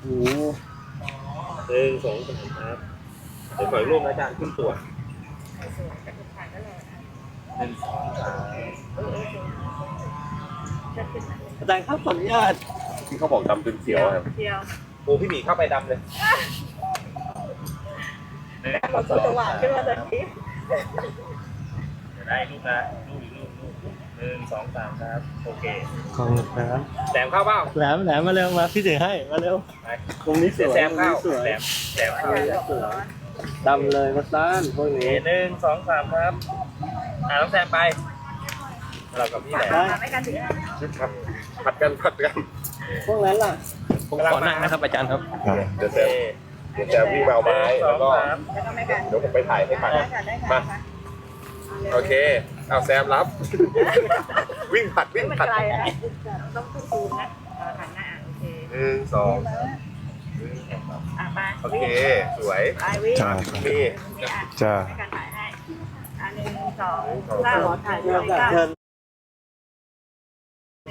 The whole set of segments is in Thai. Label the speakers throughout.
Speaker 1: โอ้โห
Speaker 2: หนึ่งสองสามครับเดี๋ยวปล่อยรูปนะอาจารย์ขึ้นตัวหนึ่งสองสาม
Speaker 1: อาจารย์ครับขออนุญาต
Speaker 2: ที่เขาบอกดำจนเขียวครับ
Speaker 3: เที่ยว
Speaker 2: โอ้พี่หมีเข้าไปดำเลยหนึ่งสอง
Speaker 3: สว่างขึ้นมาทันที
Speaker 2: เดี๋ยวได้รูปนะรูปอีกรูปรูป หนึ่งสองสามครับ โอเค
Speaker 1: ขอบคุณครับ
Speaker 2: แซมเข้าเปล่า
Speaker 1: แหลมแหลมมาเร็วมาพี่ถือให้มาเร็ว
Speaker 2: ไป
Speaker 1: ตรงนี้ส
Speaker 2: เดี๋ยว
Speaker 1: วย
Speaker 2: แซม
Speaker 1: ตรง
Speaker 2: เข้า
Speaker 1: นี้สวย
Speaker 2: แซมแซมเข้า
Speaker 1: สวยดำเลยมาซ่านพวก
Speaker 2: โอเค
Speaker 1: นี้
Speaker 2: หนึ่งสองสามครับ อ่าน้องแซมไป เรากับพี่แหลม
Speaker 3: ไม่กันถึง
Speaker 2: ครับผัดกันผัดกัน
Speaker 1: พวกนั้นล่ะ
Speaker 2: ผมขอนั่งนะครับอาจารย์ครับ
Speaker 4: เดี๋ยวแซมเดี๋ยวแซมวิ่งมาเอาไม้แล้วก็
Speaker 3: แล้วก็ไม่กัน
Speaker 4: เดี๋ยวผมไปถ่ายให้ฟัง
Speaker 3: ได้ค่ะได้ค่ะ
Speaker 4: โอเค เอาแซมรับ วิ่งผัดวิ่ง
Speaker 3: มัน
Speaker 4: ผัด
Speaker 3: ไกลอะต้องตู้ซูมนะหันหน้าโอเค
Speaker 4: หนึ่งสอง
Speaker 3: อะไป
Speaker 4: โอเค สวย
Speaker 3: ไปวิ่ง
Speaker 5: จ้า
Speaker 4: นี่
Speaker 5: จ้า
Speaker 3: ให้การถ่ายให้อันหนึ่งสองสามถ่าย
Speaker 1: เชิ
Speaker 3: เล
Speaker 1: ญ
Speaker 3: ยค่ะ
Speaker 1: เชิญ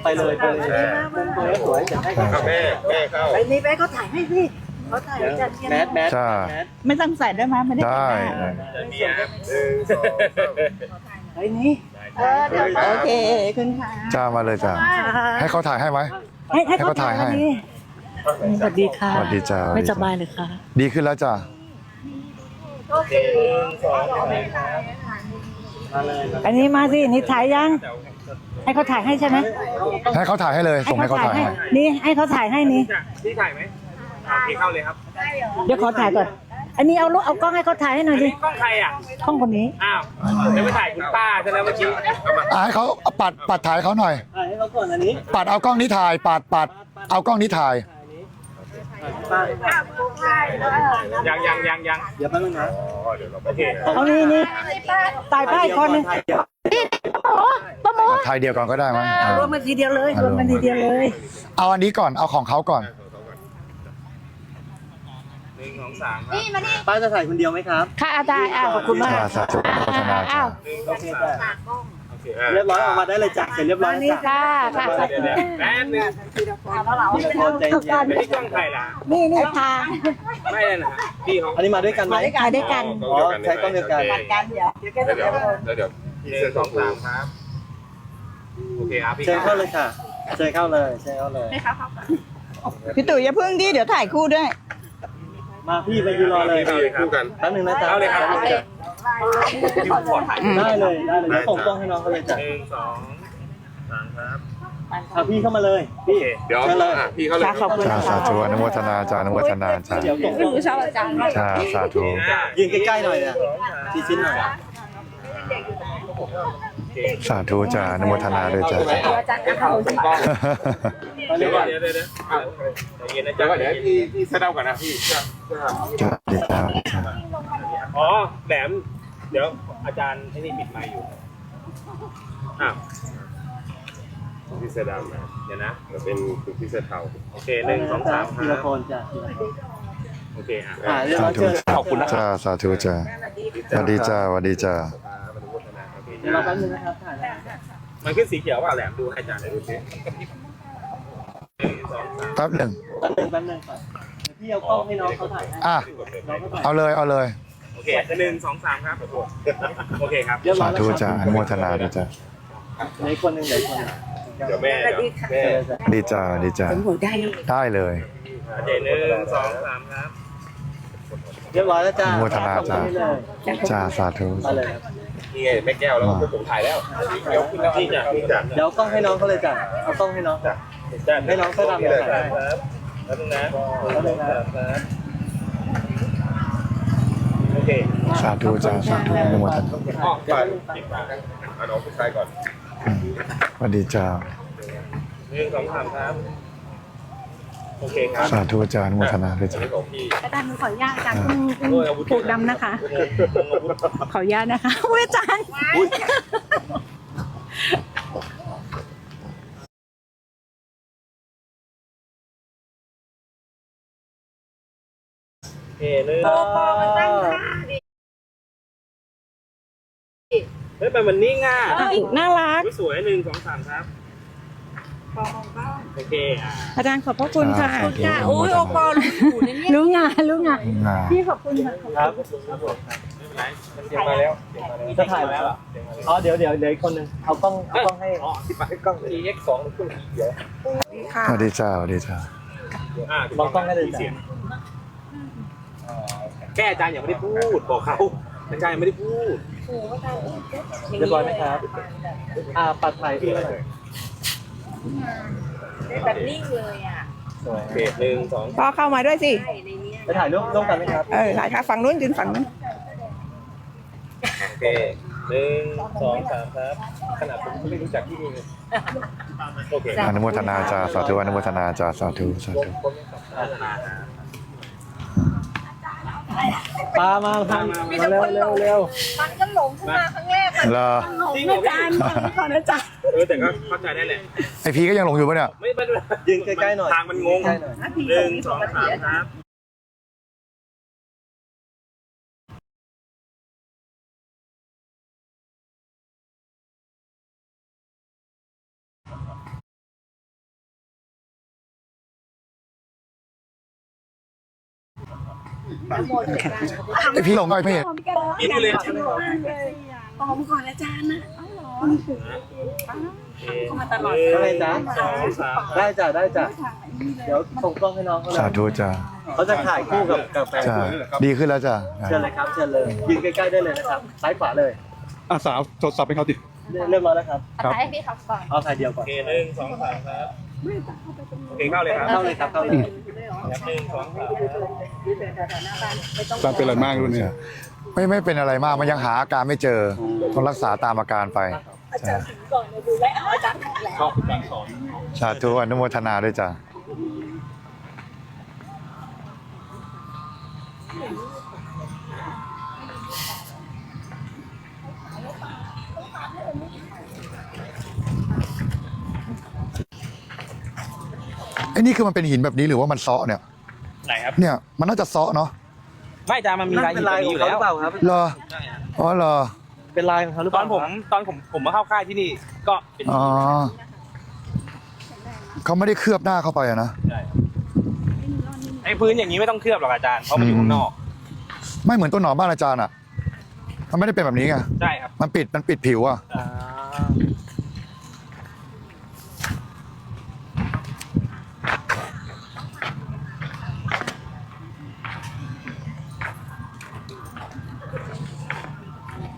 Speaker 1: ไปเลยไปเลยมุมสวยสวยจะให้
Speaker 4: เอาแม่แม่เข้า
Speaker 3: ไปนี่ไปเขาถ่ายให้พี่เขาถ่าย
Speaker 1: เดี๋ยว
Speaker 3: จัด
Speaker 1: แมสแมส
Speaker 5: จ้า
Speaker 1: แมส
Speaker 3: ไม่ต้องใส่ได้ไหมไม่ได้
Speaker 5: ได้
Speaker 2: จะมีอะ
Speaker 4: หนึ่งสองสาม
Speaker 1: ไอ้นี่
Speaker 3: เออเดี๋ยวโอเคคุณค่ะ
Speaker 5: จ้ามาเลยจ้าให้เขาถ่ายให้ไหม
Speaker 3: ให้ให้
Speaker 5: ให้เขาถ่ายให้
Speaker 3: สวัสดีค่ะ
Speaker 5: สวัสดีจ้า
Speaker 3: ไม่สบายเลยค่ะ
Speaker 5: ดีขึ้นแล้วจ้า
Speaker 3: โอเค
Speaker 2: หนึ่งสองสามครับ
Speaker 1: มาเลยมา
Speaker 3: อันนี้มาสินี่ถ่ายยัง ให้เขาถ่ายให้ใช่ไหม
Speaker 5: ให้เขาถ่ายให้เลยส่งให้เขาถ่ายให้
Speaker 3: นี่ให้เขาถ่ายให้นี่
Speaker 2: พี่ถ่ายไหมโอเคเข้าเลยครับ
Speaker 3: เดี๋ยวขอถ่ายก่อน อันนี้เอาลูกเอากล้องให้เขาถ่ายให้หน่อยดิ
Speaker 2: กล้องใครอะ
Speaker 3: กล้องคนนี้
Speaker 2: อ้าวจะไม่ถ่ายคุณป้าใช่แล้วเมื่อกี้
Speaker 5: อะให้เขาเอาปัดปัดถ่ายเขาหน่อย
Speaker 1: ถ่ายให้เขาก่อนอันนี้
Speaker 5: ปัดเอากล้องนี้ถ่ายปัดปัดเอากล้องนี้ถ่าย
Speaker 1: ถ่ายนี้
Speaker 2: ยังยังยังยัง
Speaker 1: เดี๋ยวแป๊บนึงนะ
Speaker 4: อ๋อเดี๋ยวเราไป
Speaker 2: โอเค
Speaker 3: เอานี่นี่ถ่ายป้ายคนหนึง
Speaker 1: ถ่ายเดี๋ยว
Speaker 3: ป้าโม
Speaker 5: ถ่ายเดียวก่อนก็ได้มั้งอะ
Speaker 3: รวมกันทีเดียวเลยรวมกันทีเดียวเลย
Speaker 5: เอาอันนี้ก่อนเอาของเขาก่อน
Speaker 2: หนึ่งสองสามครับ
Speaker 1: ป้าจะถ่ายคนเดียวไหมครับ
Speaker 3: ค่ะอาจารย์อะขอบคุณมาก
Speaker 5: จ้าสาธุอนุโมทนาจ้า
Speaker 2: หนึ่งสองสามโอเค
Speaker 1: เรียบร้อยออกมาได้เลยจ้ะเสร็จเรียบร้อยแล้วจ้ะ
Speaker 3: ค่ะค่ะ
Speaker 2: เดี๋ยวเดี๋ยวแป๊บนึง
Speaker 1: ทีละคนใจเย็น
Speaker 2: ไม่ได้กล้องใครล่ะ
Speaker 3: นี่นี่ค่ะ
Speaker 2: ไม่เลยนะพี่เขา
Speaker 1: อันนี้มาด้วยกันไหม
Speaker 3: ถ่ายด้วยกัน
Speaker 1: อ๋อใช้กล้องเดียวกัน
Speaker 3: กัน เดี๋ยวเดี๋ยวแก
Speaker 4: แล้ว
Speaker 3: จะ
Speaker 4: เดี๋ยวแล้วเดี๋ยว
Speaker 2: ห
Speaker 4: พี่
Speaker 2: นึ่
Speaker 4: เสื้องช
Speaker 2: สอ
Speaker 4: ม
Speaker 2: ง
Speaker 4: พู
Speaker 2: สามครับโอเคครับพี่
Speaker 1: เชิญเข้าเลยค่ะเชิญเข้าเลยเชิญเข้าเลย
Speaker 6: พี่ตุ๋ยอย่าเพิ่งดิเดี๋ยวถ่ายคู่ด้วย
Speaker 1: มาพี่ไปยืนรอเลย
Speaker 4: พี่พี่คู่กัน
Speaker 1: แป๊บนึงนะจ๊ะ
Speaker 2: เอาเลยครับ
Speaker 1: แป๊บนึงจ้ะ
Speaker 2: พี่ขอถ่าย
Speaker 1: ได้เลยได้เลยเดี๋ยวส่งกล้องให้น้องเขาเลยจ้ะ
Speaker 2: หนึ่งสองสามครับ
Speaker 1: เอาพี่เข้ามาเลย
Speaker 2: โอ
Speaker 1: พี่
Speaker 2: เค
Speaker 4: เดี๋ยว
Speaker 1: เชิญเลย
Speaker 4: อะพี่เขาเลย
Speaker 6: ขอบคุณ
Speaker 5: จ้าสาธุอนุโมทนาจ้าอนุโมทนาจ้า
Speaker 1: เดี๋ยวส่งกล้อง
Speaker 6: ชอบอาจารย์
Speaker 5: จ้าสาธุ
Speaker 1: ยืนใกล้ๆหน่อยนะชี้ชิ้นหน่อย
Speaker 5: สาธุจ้าอนุโมทนาด้วยจ้า
Speaker 3: อาจารย์ จะเข้าสิ
Speaker 2: เดี๋ยวเดี๋ยวเดี๋ยวเดี๋ยวใจเย็นนะ
Speaker 4: เดี๋
Speaker 2: จ๊ะ
Speaker 4: ยวก่อนเดี๋ยวพี่พี่เสื้อดำก่อนนะพี่
Speaker 5: จ้าดีจ้าดีจ้า
Speaker 2: อ๋อแหลม เดี๋ยวอาจารย์ไอ้นี่ปิดไมค์อยู่อ้าว
Speaker 4: พี่เสื้อดำนะ
Speaker 2: เดี๋ยวนะ
Speaker 4: เดี๋ยวเป็นคุณพี่เสื้อเทา
Speaker 2: โอเคหนึ่งสองสามค
Speaker 1: ที
Speaker 2: รั
Speaker 1: ละ
Speaker 2: บ
Speaker 1: คนจ้ะทีละคน
Speaker 2: โอเคอะ
Speaker 1: อ่าเรียบ
Speaker 5: สา
Speaker 1: ร้อย
Speaker 5: ธุ
Speaker 1: เชิญ
Speaker 2: ขอบคุณนะครับ
Speaker 5: จ้าสาธุจ้าสวัสดีจ้าสวัสดีจ้า
Speaker 1: เดี๋ยวเราแป๊บนึงนะครับถ่ายนะ
Speaker 2: มันขึ้นสีเขียวว่าแหลมดูให้อาจารย์หน่อยดูสิ
Speaker 5: แป๊บหนึ่ง
Speaker 1: แป๊บนึงแป๊บนึงก่อนเดี๋ยวพี่เอากล้องให้น้องเขาถ่ายให้
Speaker 5: อะ
Speaker 1: น้องเขาถ่าย
Speaker 5: เอาเลยเอาเลย
Speaker 2: โอเคหนึ่งสองสามครับโอเคครับ
Speaker 1: เรียบร้
Speaker 5: สา
Speaker 1: อยแล้ว
Speaker 5: ธุ
Speaker 1: ครับ
Speaker 5: จ้าอนุโมทนาด้วยจ้า
Speaker 1: เหลืออกคนหนึ่งเหลืออกคนหนึ่ง
Speaker 4: เดี๋ยวแม่เดี๋ยวแม่
Speaker 5: ดีจ้าดีจ้าได้เลย
Speaker 2: โอเคหนึ่งสองสามครับ
Speaker 1: เรียบร้อยแล้วจ้า
Speaker 5: อนุโมทนาจ้า
Speaker 1: ส่งให้เลย
Speaker 5: จ้าสาธุ
Speaker 1: มาเลยครับ
Speaker 4: นี่ไงแม่แก้วแล้วก็ผมถ่ายแล้วเดี๋ยวขึ้นแล้ว
Speaker 2: พี่จะ
Speaker 4: พี่จะ
Speaker 1: เดี๋ยวเอากล้องให้น้องเขาเลยจ้ะเอากล้องให้น้อง
Speaker 2: จะ
Speaker 1: ให้น้องเสื้อดำเลยถ่าย
Speaker 2: ค
Speaker 1: ให้
Speaker 2: รับแล้วนึงนะหนึ่งสองสามครับโอเค
Speaker 5: สาธุจ้าสาธุอนุโมทนา
Speaker 4: อ๋อไปปิดปากเอาน้องผู้ชายก่อน
Speaker 5: สวัสดีจ้า
Speaker 2: หนึ่งสองสามครับโอเคครับ
Speaker 5: สาธุจ้าอนุโมทนาด้วยจ้า
Speaker 4: นี่ของพี่
Speaker 6: อาจารย์หนูขออนุญาตอาจารย์คุณคุณผูกดำนะคะ ขออนุญาตนะคะอุ้ยอาจารย์
Speaker 2: เคหนึ่งเฮ้ยมันมันนิ่งอะ
Speaker 6: น่ารัก
Speaker 2: สวยหนึ่งสองสามครับโอเคอะ
Speaker 6: อาจารย์ขอบพระคุณค่ะ
Speaker 5: โอเค
Speaker 6: ค่ะโอ้ยโอปอลรู้งานรู้งาน
Speaker 5: งาน
Speaker 6: พี่ขอบคุณค่ะ
Speaker 1: ครับครับผม
Speaker 2: เตรียมมาแล้ว
Speaker 1: จะถ่ายแล้วอ๋อเดี๋ยวเดี๋ยวเดี๋ยวอีกคนหนึงเอากล้องเอากล้องให้
Speaker 2: อ๋อที่ไปกล้อง EX สองเครื่องเขียว
Speaker 6: ค่ะ
Speaker 5: สวัสดีจ้าสวัสดีจ้า
Speaker 2: อ่า
Speaker 1: ลองกล้องให้เลยจ้ะ
Speaker 2: เสียง แค่อาจารย์ยังไม่ได้พูดบอกเขาอาจารย์ยังไม่ได้พูด
Speaker 1: เรียบร้อยไหมครับ อ่าปัดถ่ายพี่หน่อย
Speaker 7: แบบนิ่งเลยอะ
Speaker 1: สวย
Speaker 2: โอเคหนึ่งสอง
Speaker 6: พอเข้ามาด้วยสิ
Speaker 7: ใช่ในเนี้ย
Speaker 1: จะถ่ายรูปร่วมกันไหมครับ
Speaker 6: เออถ่ายค่ะฝั่งนู้นยืนฝั่งนู้น
Speaker 2: โอเคหนึ่งสองสามครับขนาดผมก็ไม่รู้จักที่นี่เลยโอเค
Speaker 5: อนุโมทนาจ้าสาธุอนุโมทนาจ้าสาธุสาธุ
Speaker 1: ปลามาทางมาเร็วเร็วเร็ว
Speaker 7: มันก็หลงขึ้นมาครั้งแรกมัน
Speaker 5: เหรอ
Speaker 7: หลงอาจารย์ก่อนอาจารย์
Speaker 2: เออแต่ก็เข้าใจได้แหละ
Speaker 5: ไอพีก็ยังหลงอยู่ปะเนี่ย
Speaker 2: ไม่ไม่ไม่
Speaker 1: ยืนใกล้ๆหน่อย
Speaker 2: ทางมันงง
Speaker 1: ใกล้หน่อย
Speaker 2: หนึ่งสองสามครับ
Speaker 5: ไอพีหลงก็ไอพี
Speaker 2: กินเลย
Speaker 7: ปอมก่อนอาจารย์นะ
Speaker 2: มาตลอด
Speaker 1: ว่าไงจ๊ะ
Speaker 2: สองสาม
Speaker 1: ได้จ้ะได้จ้ะเดี๋ยวส่งกล้องให้น้องเขาเล
Speaker 5: สายธุจ้า
Speaker 1: เขาจะถ่ายคู่กับกับแฟน
Speaker 5: จ้าดีขึ้นแล้วจ้า
Speaker 1: เชิญเลยครับเชิญเลยยืนใกล้ๆได้เลยนะครับซ้ายขวาเลย
Speaker 8: อาสาวโทรศัพท์ให้เขาติ
Speaker 1: เรียบร้อยแล้วครับ
Speaker 7: ถ่ายให้พี่เขาก่อน
Speaker 1: เอาถ่ายเดียวก่
Speaker 2: โอ
Speaker 1: อน
Speaker 2: เคหนึ่งสองสามครับ โอเคเข้าเลยครับ
Speaker 1: เข้าเลยครับเข้าเลย
Speaker 2: หนึ่งสองสาม
Speaker 8: จานเป็นอะไรมากรุ่นนี้
Speaker 5: ไม่ไม่เป็นอะไรมากมันยังหาอาการไม่เจอต้องรักษาตามอาการไปจ้ะ
Speaker 7: ก่อนเลยดูแลเอาอาจารย์ถ่ายแล้ว
Speaker 8: ชอบการสอน
Speaker 5: สาธุอนุโมทนาด้วยจ้า อ้นี่คือมันเป็นหินแบบนี้หรือว่ามันเซาะเนี่ย
Speaker 2: ไหนครับ
Speaker 5: เนี่ยมันน่าจะเซาะเนาะ
Speaker 2: ไม่อาจารย์มันมี
Speaker 1: นั่น
Speaker 2: ลาย
Speaker 1: เป็นลายของเขาหรือเปล่าครับ
Speaker 5: เหรออ๋อเหรอ
Speaker 1: เป็นลายของเขาหรือเป
Speaker 2: ตอ
Speaker 1: ล่าน
Speaker 2: ผมตอนผมผมมาเข้าค่ายที่นี่ ก็เป็น
Speaker 5: อ๋อเขาไม่ได้เคลือบหน้าเข้าไปอะนะ
Speaker 2: ใช่ไอ้พื้นอย่างนี้ไม่ต้องเคลือบหรอกอาจารย์เพราะมันอยู่ข้างนอก
Speaker 5: ไม่เหมือนต้นหนอนบ้านอาจารย์อะมันไม่ได้เป็นแบบนี้ไง
Speaker 2: ใช่ครับ
Speaker 5: มันปิดมันปิดผิวอะ
Speaker 1: อ่า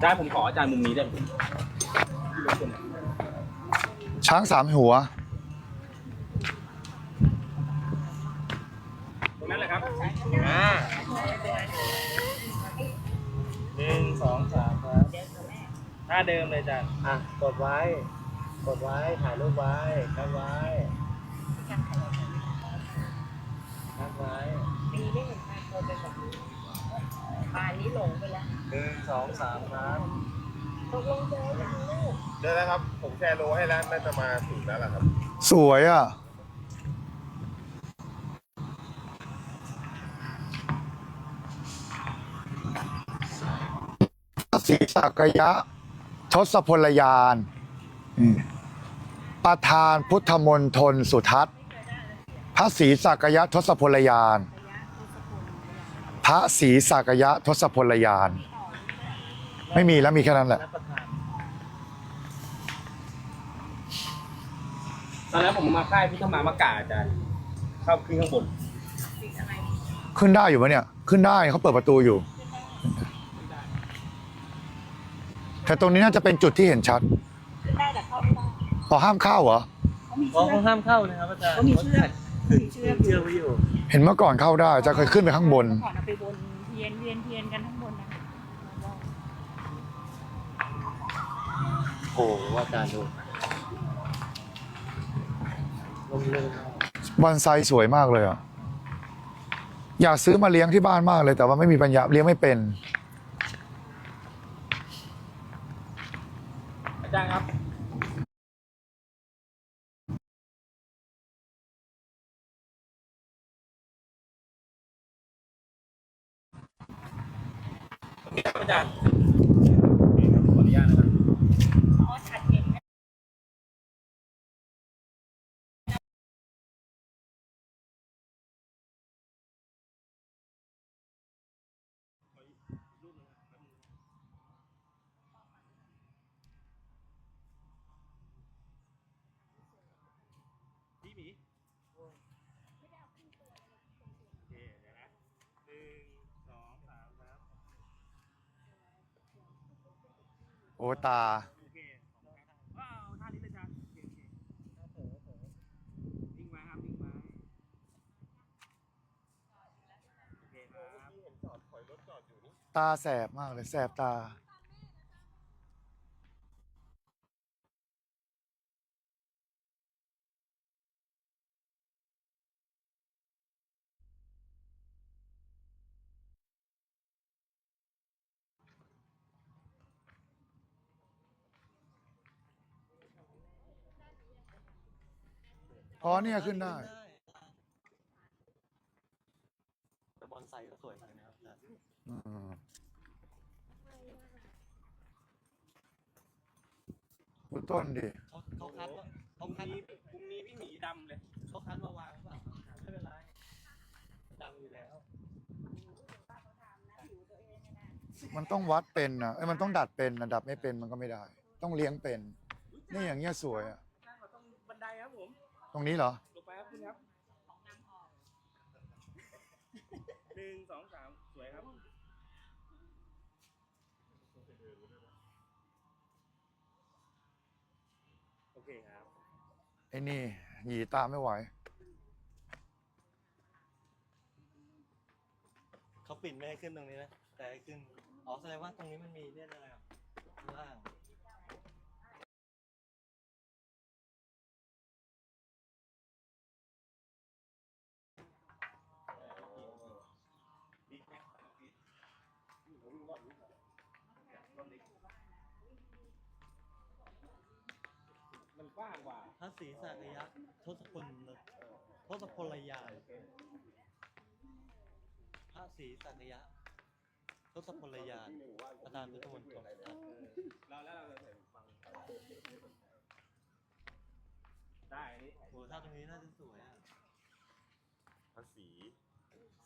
Speaker 2: อาจารย์ผมขออาจารย์มุมนี้ได้ไหม
Speaker 5: ช้างสามหัว
Speaker 2: ตรงนั้นแหละครับอ่าหนึ่งสองสามครับท่าเดิมเลยอาจารย์
Speaker 1: อะกดไว้ กดไว้ ถ่ายรูปไว้กันไว้กันไว้
Speaker 7: ปีไม่เห็นการโตเป็นแบบนี้ ป่านนี้หลงไปแล้ว
Speaker 1: หนึ่งสองสามครับ
Speaker 7: ตกลงเจอยังลูก
Speaker 4: เดี๋ยวนะครับ ผมแชร์โลให้แล้วน่าจะมาถึงแล้วล่ะครับ
Speaker 5: สวยอะ ศีสักยะ ทศพลยานอืมประธานพุทธมนทนสุทัศน์ พระศรีสักยะทศพลยานพ ระศรีสักยะทศพลยาน ไม่มีแล้วมีแค่นั้นแหละ
Speaker 2: ตอนนั้นผมมาค่ายพุทธมามากาอาจารย์เข้าขึ้นข้างบน
Speaker 5: ขึ้นได้อยู่ไหมเนี่ย ขึ้นได้เขาเปิดประตูอยู่ แต่ตรงนี้น่าจะเป็นจุดที่เห็นชัด
Speaker 7: ได้แต่เข้าไม่ได้
Speaker 5: พอห้ามเข้าเหรอ
Speaker 1: อ๋อเขาห้ามเข้านะครับอาจารย์เขามีเชือกมีเชือกเชือกไว้อยู่
Speaker 5: เห็นเมื่อก่อนเข้าได้จะเคยขึ้นไปข้างบน
Speaker 6: ก่อนเอาไปบนเที ยนเวียนเทียนกันทั้งบนนะ
Speaker 1: โอ้โหอาจารย์ดูลมลื่น
Speaker 5: บอนไซสวยมากเลยอะ อยากซื้อมาเลี้ยงที่บ้านมากเลย แต่ว่าไม่มีปัญญาเลี้ยงไม่เป็น
Speaker 2: อาจารย์ครับอาจารย์ขออนุญาตนะครับ
Speaker 5: โอตา
Speaker 2: โอเคว้าวท่านี้เลยจ้ะโอเคโอเคนิ่งไว้ครับนิ่งไว้โอเคครับ
Speaker 5: ตาแสบมากเลย แสบตา อ๋อเนี่ยขึ้นได้
Speaker 1: แต่บอลไซก็สวยเหมือนกันนะครับอาจารย์
Speaker 5: อืมดูต้นดิ
Speaker 1: เขาเขาคัดว่า
Speaker 2: พ
Speaker 1: เขา
Speaker 2: รุ่ง
Speaker 1: คัด
Speaker 2: นี้พรุ่งนี้พี่หมีดำเลย
Speaker 1: เขาคัดมาวางหรือเปล่าไม่เป็นไรดังอยู่แล้ว
Speaker 5: มันต้องวัดเป็นนะเอ้ยมันต้องดัดเป็นนะดัดไม่เป็นมันก็ไม่ได้ ต้องเลี้ยงเป็น นี่อย่างเงี้ยสวยอะ
Speaker 2: ตร
Speaker 5: งนี้เหรอ
Speaker 2: ลงไปครับคุณครับหนึ่งสองสามสวยครับโอเคครับ
Speaker 5: ไอ้นี่หยีตามไม่ไหว
Speaker 1: เขาปิดไม่ให้ขึ้นตรงนี้นะ แต่ให้ขึ้น อ๋อแสดงว่าตรงนี้มันมีเนี่ยอะไรอะข้างล่าง
Speaker 2: มันกว้างกว่า
Speaker 1: พระศรีสักยะทศพลทศพลยาน พระศรีสักยะทศพลยานประธานพุทธมณฑล
Speaker 2: เราแล้วเราจะฟังได้อันนี้
Speaker 1: โอ้ถ้าตรงนี้น่าจะสวยอะ
Speaker 4: พระศรี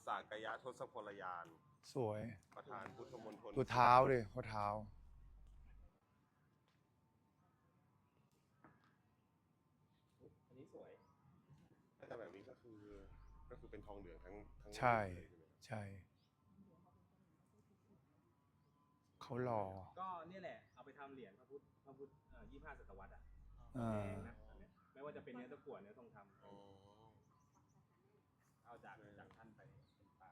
Speaker 4: สากยะทศพลยาน
Speaker 5: สวย
Speaker 4: ประธานพุทธมณฑล
Speaker 5: ดูเท้าดิข้อเท้า
Speaker 2: อันนี้สวย
Speaker 4: แต่แบบนี้ก็คือ ก็คือเป็นทองเหลืองทั้งทั้ง
Speaker 5: ใช่
Speaker 4: เลยใช่ไหม
Speaker 5: ใช่ เขาหล่อ
Speaker 2: ก็เนี่ยแหละเอาไปทำเหรียญพระพุทธพระพุทธเอ่อยี่ห้าศตวรรษอะ
Speaker 5: เอ
Speaker 2: แพ
Speaker 5: อ
Speaker 2: งนะอันเนี้ยไม่ว่าจะเป็นเนื้อตะกั่วเนื้อทองคำ
Speaker 4: อ๋อ
Speaker 2: เอาจากจากท่านไปเป็นปลา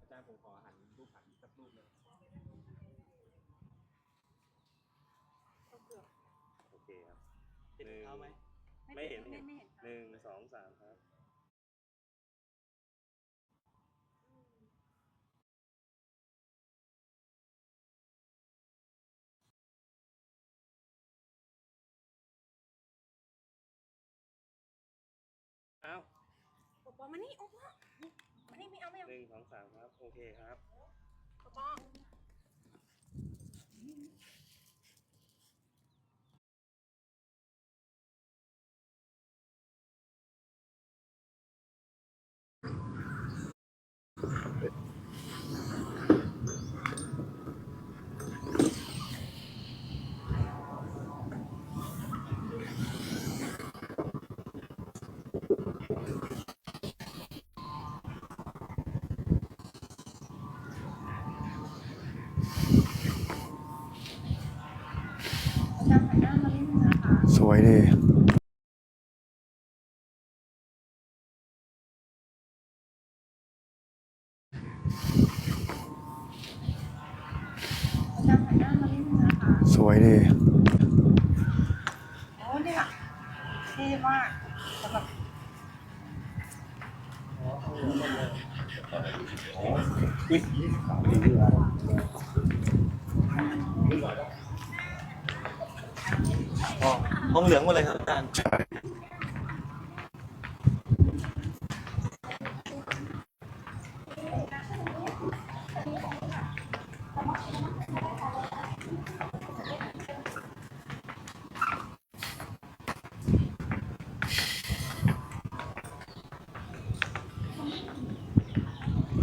Speaker 2: อาจารย์ผมขอหันรูปหันอีกสักรูปหนึงโอเคครับ
Speaker 1: ติดรองเท้าไหม
Speaker 2: ไม่เห็น
Speaker 6: ไม่ไม่เห็น
Speaker 2: หนึ่งสองสามครับเอา
Speaker 6: ปอปอมานี่โอ้ปอมานี่ไม่เอาไม่เอา
Speaker 2: หนึ่งสองสามครับ โอเคครับ
Speaker 6: ปอปอ
Speaker 5: ดิ
Speaker 6: ม
Speaker 1: ดเลยครับอาจารย์
Speaker 5: ใช่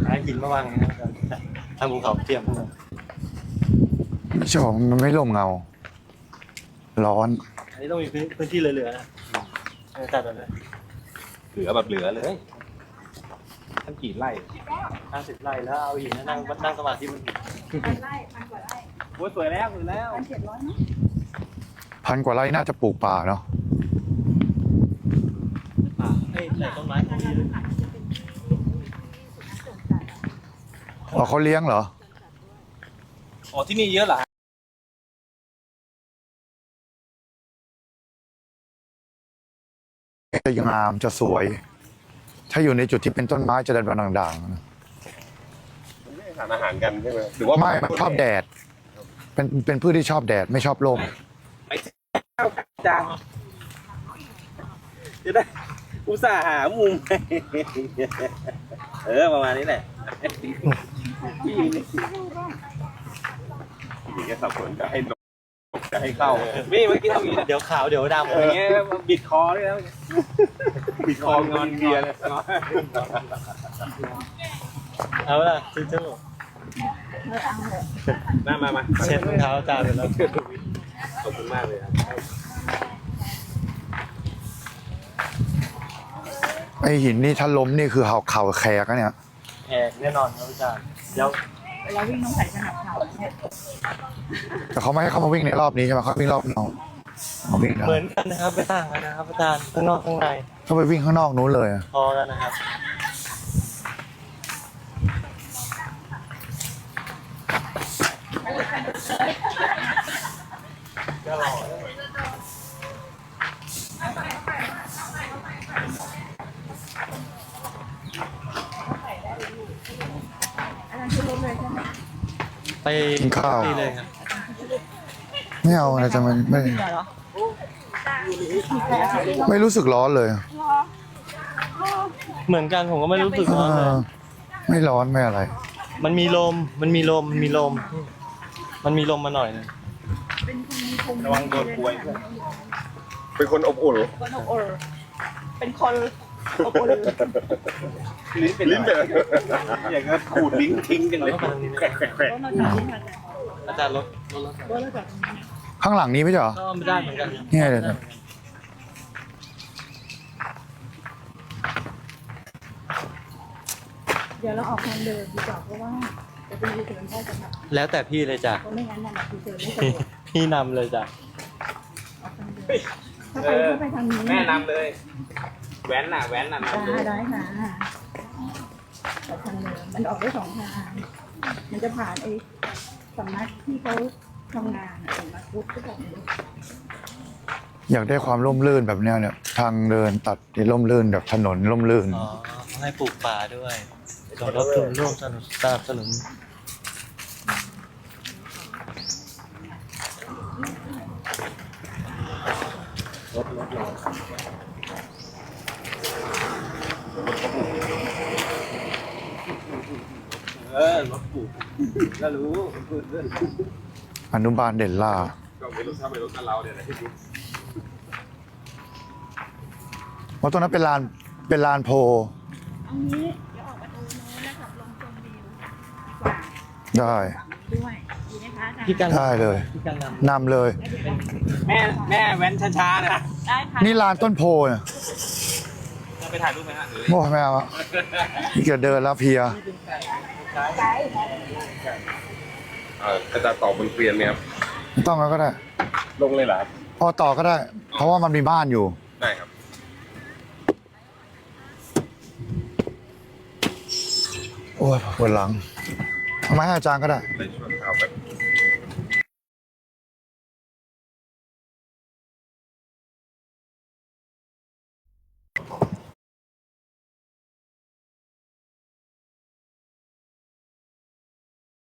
Speaker 1: หาหินมาวางอย่างนี้นะครับอาจารย์ทำภูเขาเทียมขึ้นมา
Speaker 5: ไม่ชอบมันไม่ร่มเงา ร้อน
Speaker 1: อั นนี้ต้องมีพื้นพื้นที่เหลือๆนะอาจารย์แบบนี้
Speaker 2: เหลือแบบเหลือเลยท่านกี่ไร่
Speaker 1: ห้าสิบไร่แล้วเอาหินนั่งนั่งสมาธิบนหิน
Speaker 2: โอ้ยสวยแล้วสวยแล้ว
Speaker 5: พันกว่าไร่น่าจะปลูกป่าเนาะ
Speaker 1: ป่าเอ้ยใส่ต้นไม้ตรงนี้เลย
Speaker 5: อ๋อเขาเลี้ยงเหรอ
Speaker 2: อ๋อที่นี่เยอะเหรอ
Speaker 5: จะงามจะสวย ถ้าอยู่ในจุดที่เป็นต้นไม้จะเดินแบบด่างๆนะ
Speaker 4: ทานอาหารกันใช่ไหมหรือว่า
Speaker 5: ไม่มันชอบแดด เป็นเป็นพืชที่ชอบแดดไม่ชอบลม
Speaker 2: จางจะได้อุตส่าห์หามุมเออประมาณนี้แหละพี่นี่
Speaker 4: อย่างเงี้ยสับสนจะให้นก จะให้เข้า
Speaker 2: พี่เมื่อกี้ทำอย่างนี้นะ
Speaker 1: เดี๋ยวขาวเดี๋ยวดำ
Speaker 2: อย่างเงี้ยบิดคอด้วยแล้ว
Speaker 4: บิดคองอนเบียร์เลย
Speaker 1: เอาล่ะซื้อเจ้า
Speaker 2: มามามา
Speaker 1: เช็ดรองเท้าอาจารย์ไปแล้ว
Speaker 2: ขอบคุณมากเลยครับ
Speaker 5: ไอหินนี่ถ้าล้มนี่คือเข่าเข่าแขกนะเนี่ย
Speaker 1: แหกแน่นอนครับอาจารย์เดี๋ยว
Speaker 6: เราวิ่งต้องใส่สนับเข่าเนี่ย
Speaker 5: แต่เขาไม่ให้เข้ามาวิ่งในรอบนี้ใช่ไหมเขาวิ่งรอบนอกเขาวิ่งได้
Speaker 1: เหมือนกันนะครับไม่ต่างกันนะครับอาจารย์ข้างนอกข้างใน
Speaker 5: เขาไปวิ่งข้างนอกนู้นเลยอะ
Speaker 1: พอกันนะครับ ไป
Speaker 5: กินข้าว
Speaker 1: ตีเลยครับ
Speaker 5: ไม่เอานะจะมันไม่ไม่รู้สึกร้อนเลย
Speaker 1: เหมือนกันผมก็ไม่รู้สึก
Speaker 5: เอ
Speaker 1: ร้อนเลย
Speaker 5: อไม่ร้อนไม่อะไร
Speaker 1: มันมีลมมันมีลมมันมีลม มันมีลมมาหน่อยหนึง
Speaker 2: ระวังโดนป่วยเพื่อน
Speaker 4: เป็นคนอบอุ่น
Speaker 6: คนอบอุ่น เป็นคนอบอุ่น
Speaker 2: ลิ้นเป็น
Speaker 4: ลิ้นเป็น
Speaker 2: อย่างนั้นขูดลิ้นทิ้งกัน
Speaker 1: เรา
Speaker 2: เลย
Speaker 1: ต้องไปตรงนี้ไหม
Speaker 2: แขวะแขวะแขวะ
Speaker 1: อาจารย์รถรถรถ
Speaker 5: ข้างหลังนี้ไม่ใช่เหรอ
Speaker 1: ก็ไม่ได้เหมือนกัน
Speaker 5: เนี่ยเดี๋ยวนะ
Speaker 6: เดี๋ยวเราออกทางเดินดีกว่าเพราะว่าจะเป็นยูเทิร์นได้จะแบบ
Speaker 1: แล้วแต่พี่เลยจ้ะ
Speaker 6: เพราะไม่งั้นน่ะยูเทิร์นไม่สะ
Speaker 1: พี่
Speaker 6: ดวก
Speaker 1: พี่นำเลยจ้ะ
Speaker 6: ถ้าไปถ้าไปทางนี้
Speaker 2: แม่นำเลย แว้นน่ะแว้นน่ะนำเล
Speaker 6: ได้
Speaker 2: ย
Speaker 6: ได้ค่ะออกทางเดินมันออกได้สองทางมันจะผ่านไอ้สำนักที่เขาทำงานอะสำนักพุทธก็บอกเลย
Speaker 5: อยากได้ความร่มรื่นแบบเนี้ยเนี่ยทางเดินตัดที่ร่มรื่นแบบถนนร่มรื่น
Speaker 1: อ๋อต้องให้ปลูกป่าด้วยสมรบทุนร่วมสนับสนับสนุน
Speaker 2: เออรถปลูกก็รู้
Speaker 5: อนุบาลเด่นล่า
Speaker 4: ก็ไม่รู้ถ้าไม่รู้กันเราเนี่ยนะที่ดู
Speaker 5: เพราะตรงนั้นเป็นลานเป็นลานโพ
Speaker 6: เอางี้เดี๋ยวออกประตูโน้นแล้วขับลงชมวิวดีกว่า
Speaker 5: ได้
Speaker 6: ด้วยดีไหมคะอาจารย์
Speaker 1: พี่กัน
Speaker 5: ได้เลย
Speaker 1: พี่กันนำ
Speaker 5: นำเลย
Speaker 2: แม่แม่แว้นช้าๆนะ
Speaker 6: ได้ค่ะ
Speaker 5: นี่ลานต้นโพเนี่ย
Speaker 2: จะไปถ่ายรูปไหมฮะหรือ
Speaker 5: โม่ไม่เอาอะนี่เกิดเดินแล้วเพลีย
Speaker 4: เอ่ออาจารย์ตอบนเกวียนไหมครับ
Speaker 5: ไม่ต้องแล้วก็ได้
Speaker 4: ลงเลยเหรอครับ
Speaker 5: พอต่อก็ได้ เพราะว่ามันมีบ้านอยู่
Speaker 4: ได้ครับ
Speaker 5: โอ้ยปวดหลังเอาไมาให้อาจารย์ก็ได้
Speaker 4: ได้ช่วยครับ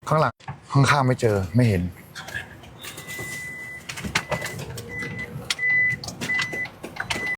Speaker 5: ข้างหลังข้างๆไม่เจอไม่เห็น